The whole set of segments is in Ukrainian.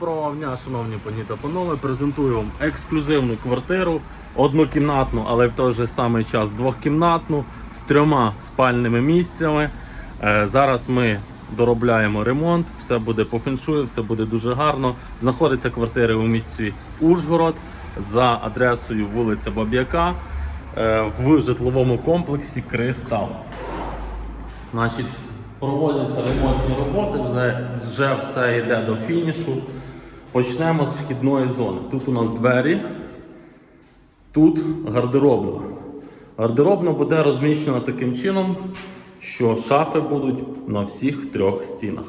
Доброго дня, шановні пані та панове. Презентую вам ексклюзивну квартиру, однокімнатну, але в той же самий час двохкімнатну з трьома спальними місцями. Е, зараз ми доробляємо ремонт, все буде по феншую, все буде дуже гарно. Знаходиться квартира у місті Ужгород за адресою вулиця Баб'яка е, в житловому комплексі Кристал. Значить, проводяться ремонтні роботи, вже, вже все йде до фінішу. Почнемо з вхідної зони. Тут у нас двері, тут гардеробна. Гардеробна буде розміщена таким чином, що шафи будуть на всіх трьох стінах.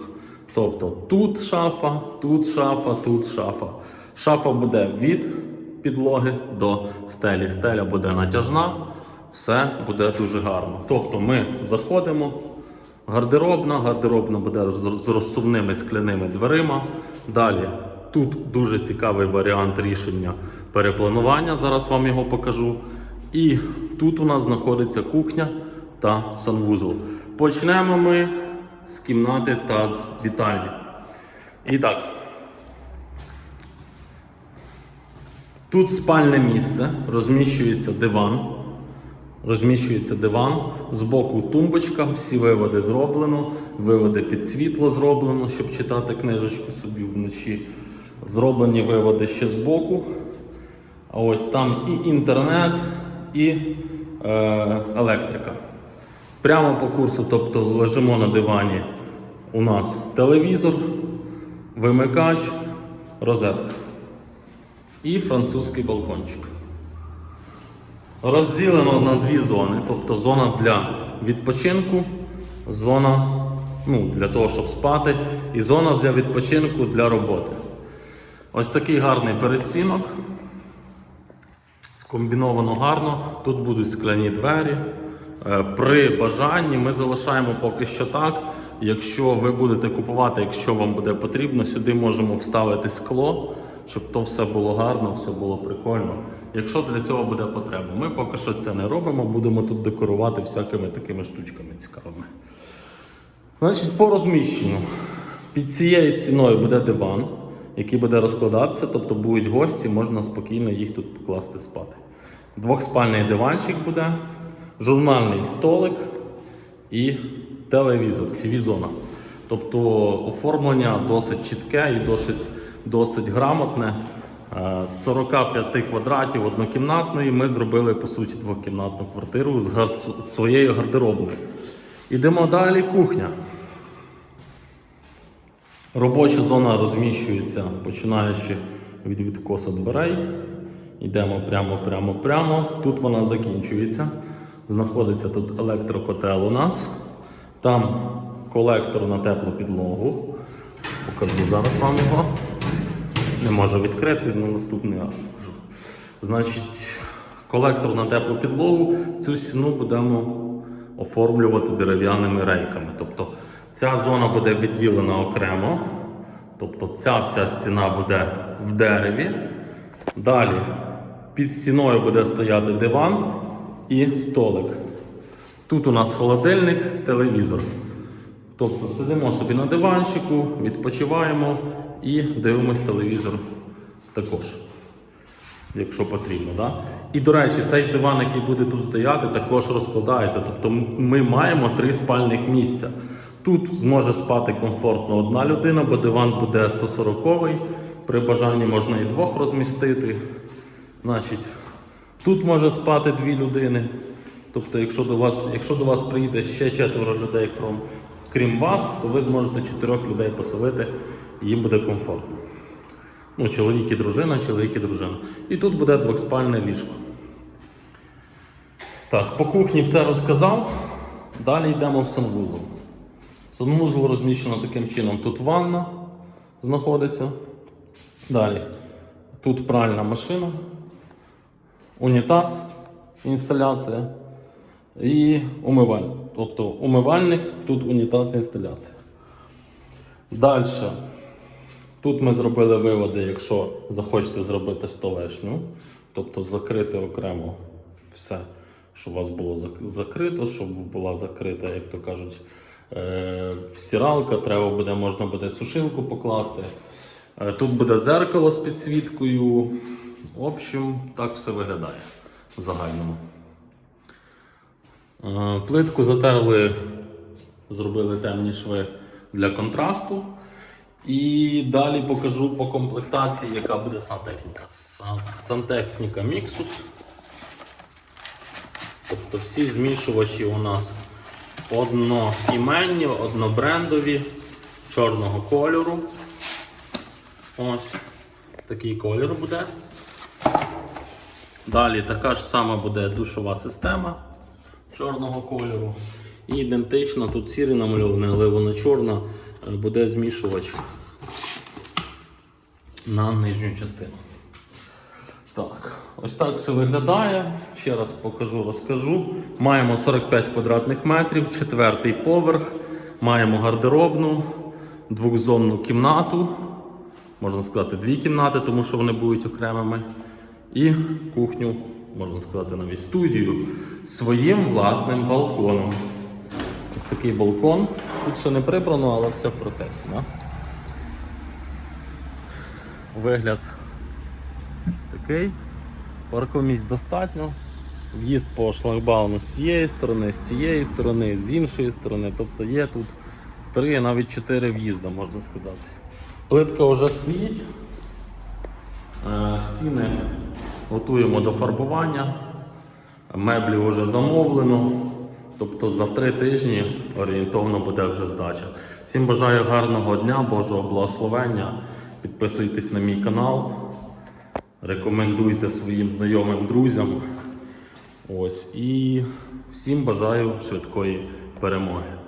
Тобто тут шафа, тут шафа, тут шафа. Шафа буде від підлоги до стелі. Стеля буде натяжна, все буде дуже гарно. Тобто ми заходимо, гардеробна, гардеробна буде з розсувними скляними дверима. Далі тут дуже цікавий варіант рішення перепланування. Зараз вам його покажу. І тут у нас знаходиться кухня та санвузол. Почнемо ми з кімнати та з вітальні. І так. Тут спальне місце, розміщується диван. Розміщується диван, збоку тумбочка, всі виводи зроблено, виводи під світло зроблено, щоб читати книжечку собі вночі. Зроблені виводи ще збоку. А ось там і інтернет, і е, електрика. Прямо по курсу, тобто лежимо на дивані. У нас телевізор, вимикач, розетка і французький балкончик. Розділено на дві зони, тобто зона для відпочинку, зона ну, для того, щоб спати, і зона для відпочинку для роботи. Ось такий гарний перестінок. Скомбіновано гарно. Тут будуть скляні двері. Е, При бажанні ми залишаємо поки що так. Якщо ви будете купувати, якщо вам буде потрібно, сюди можемо вставити скло, щоб то все було гарно, все було прикольно. Якщо для цього буде потреба, ми поки що це не робимо, будемо тут декорувати всякими такими штучками цікавими. Значить, по розміщенню. Під цією стіною буде диван, який буде розкладатися, тобто будуть гості, можна спокійно їх тут покласти спати. Двохспальний диванчик буде, журнальний столик і телевізор, TV-зона. Тобто оформлення досить чітке і досить, досить грамотне. Е, З 45 квадратів однокімнатної ми зробили по суті двокімнатну квартиру з своєю гардеробною. Ідемо далі, кухня. Робоча зона розміщується починаючи від відкоса дверей. Йдемо прямо, прямо, прямо. Тут вона закінчується. Знаходиться тут електрокотел у нас. Там колектор на теплу підлогу. Покажу зараз вам його. Можу відкрити, але наступний раз покажу. Значить, колектор на теплу підлогу. Цю стіну будемо оформлювати дерев'яними рейками. Тобто ця зона буде відділена окремо. Тобто ця вся стіна буде в дереві. Далі під стіною буде стояти диван і столик. Тут у нас холодильник, телевізор. Тобто сидимо собі на диванчику, відпочиваємо і дивимось телевізор також, якщо потрібно. Да? І до речі, цей диван, який буде тут стояти, також розкладається. Тобто ми маємо три спальних місця. Тут зможе спати комфортно одна людина, бо диван буде 140-й. При бажанні можна і двох розмістити. Значить, тут може спати дві людини. Тобто, якщо до вас, якщо до вас прийде ще четверо людей, крім, крім вас, то ви зможете чотирьох людей поселити, їм буде комфортно. Ну, чоловік і дружина, чоловік і дружина. І тут буде двохспальне ліжко. Так, по кухні все розказав. Далі йдемо в санвузол. Санвузол розміщено таким чином. Тут ванна знаходиться. Далі. Тут пральна машина, унітаз, інсталяція і умивальник. Тобто умивальник, тут унітаз, інсталяція. Далі. Тут ми зробили виводи, якщо захочете зробити столешню, тобто закрити окремо все, щоб у вас було закрито, щоб була закрита, як то кажуть, е, стиралка, треба буде, можна буде сушилку покласти. Е, Тут буде дзеркало з підсвіткою. В общем, так все виглядає в загальному. Е, Плитку затерли, зробили темні шви для контрасту. І далі покажу по комплектації, яка буде сантехніка. Сантехніка Mixus. Тобто всі змішувачі у нас одноіменні, однобрендові, чорного кольору. Ось такий колір буде. Далі така ж сама буде душова система чорного кольору. І ідентично тут сірий намальований, але вона чорна, е, буде змішувач на нижню частину. Так, ось так все виглядає. Ще раз покажу, розкажу. Маємо 45 квадратних метрів, четвертий поверх. Маємо гардеробну, двохзонну кімнату. Можна сказати, дві кімнати, тому що вони будуть окремими. І кухню, можна сказати, навіть студію своїм власним балконом. Ось такий балкон. Тут ще не прибрано, але все в процесі. Да? Вигляд такий. Паркомісць достатньо. В'їзд по шлагбауну з цієї сторони, з цієї сторони, з іншої сторони. Тобто є тут три, навіть чотири в'їзда, можна сказати. Плитка вже стоїть. Е, Стіни готуємо до фарбування. Меблі вже замовлено. Тобто за три тижні орієнтовно буде вже здача. Всім бажаю гарного дня, Божого благословення. Підписуйтесь на мій канал. Рекомендуйте своїм знайомим друзям. Ось і всім бажаю швидкої перемоги.